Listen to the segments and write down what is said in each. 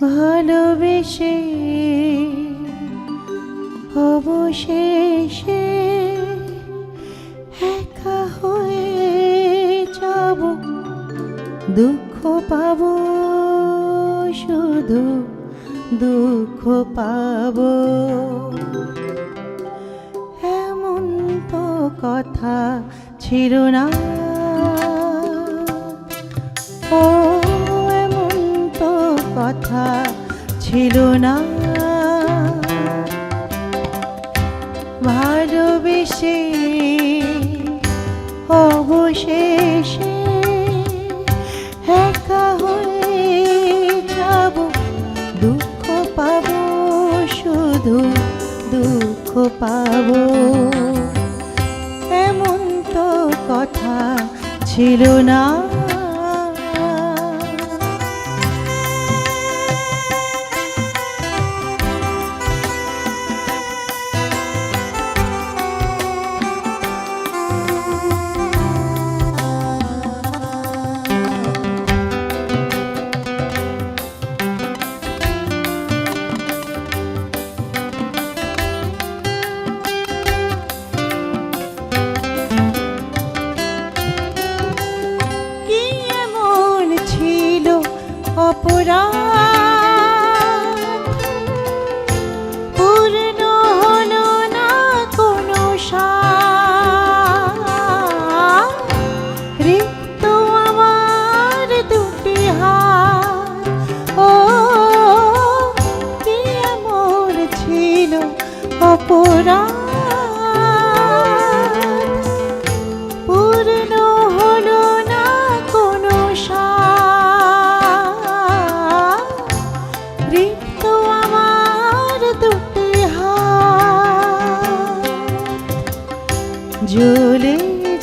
ভালোবেসে অবশেষে একা হয়ে যাব, দুঃখ পাব, শুধু দুঃখ পাব। এমন তো কথা ছিল না। তো কথা ছিল না। ভালোবেসে অবশেষে একা হয়ে যাব, দুঃখ পাব, শুধু দুঃখ পাব। এমন তো কথা ছিল না। অপরাধ। পূর্ণ না কোনো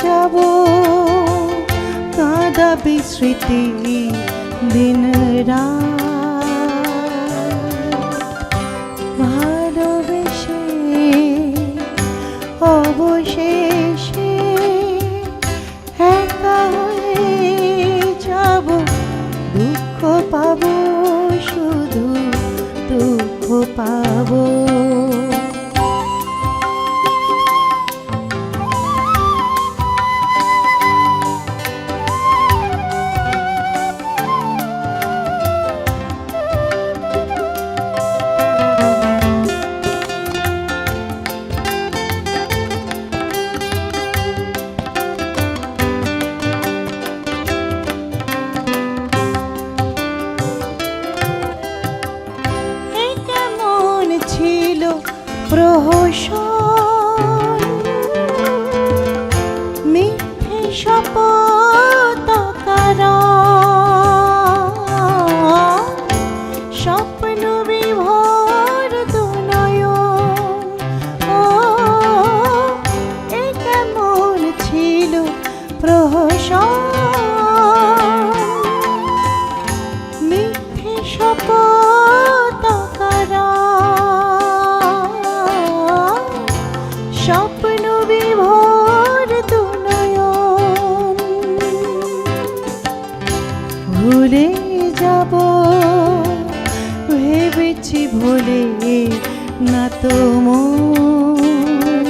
যাব কাঁদা বিস্মৃতি দিন রাত। অবশেষে ভুলে না তো মন।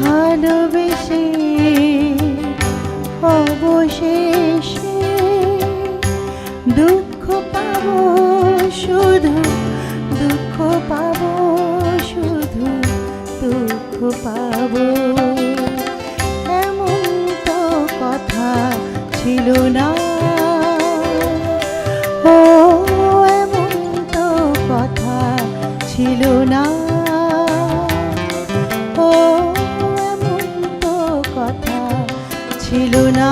ভালোবেসে অবশেষে দুঃখ পাবো শুধু দুঃখ পাবো। না। ও এমন তো কথা ছিল না।